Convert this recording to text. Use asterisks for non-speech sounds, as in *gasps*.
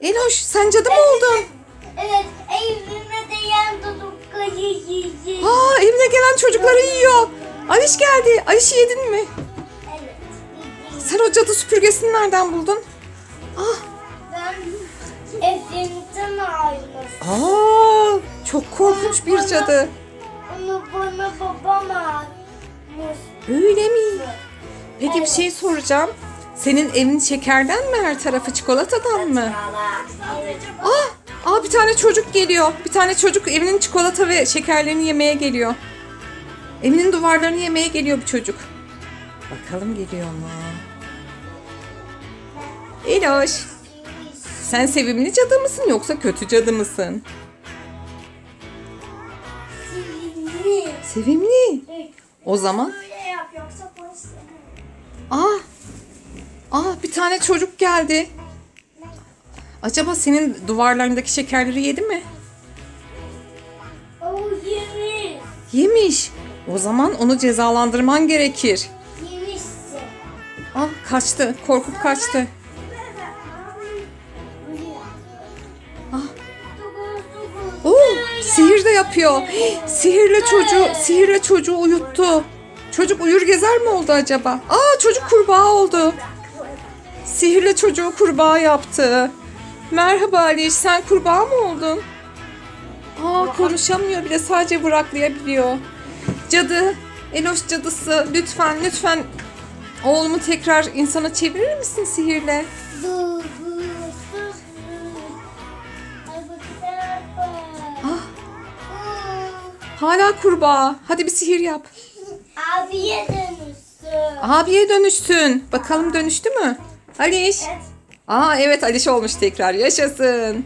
Eloş sen cadı mı oldun? Evet, evime de yan tutup yiyin. Aa evine gelen çocukları yiyor. Aliş geldi. Aliş'i yedin mi? Evet. Sen o cadı süpürgesini nereden buldun? Ah, Ben evimden ayrıldım. aa, çok korkunç bir cadı. Onu bana babam almış. Öyle mi? Peki bir şey soracağım. Senin evin şekerden mi her tarafı çikolatadan mı? Aa, aa bir tane çocuk geliyor. Bir tane çocuk evinin çikolata ve şekerlerini yemeye geliyor. Evinin duvarlarını yemeye geliyor bir çocuk. Bakalım geliyor mu? Eloş. Sen sevimli cadı mısın yoksa kötü cadı mısın? Sevimli. Sevimli. O zaman Böyle yap yoksa polis! Aa bir tane çocuk geldi. Acaba senin duvarlarındaki şekerleri yedi mi? O yemiş. Yemiş. O zaman onu cezalandırman gerekir. Yemişsin. Ah kaçtı. Korkup kaçtı. Ah. Oo, sihir de yapıyor. *gasps* Sihirle çocuğu, sihirle çocuğu uyuttu. Çocuk uyur gezer mi oldu acaba? Aa çocuk kurbağa oldu. Sihirle çocuğu kurbağa yaptı. Merhaba Aliş, sen kurbağa mı oldun? Aa konuşamıyor bile sadece bıraklayabiliyor. Cadı, Eloş cadısı lütfen lütfen oğlumu tekrar insana çevirir misin sihirle? Ah hala kurbağa. Hadi bir sihir yap. Abiye dönüşsün. Abiye dönüştün. Bakalım dönüştü mü? Aliş. Evet. Aa evet Aliş olmuş tekrar. Yaşasın.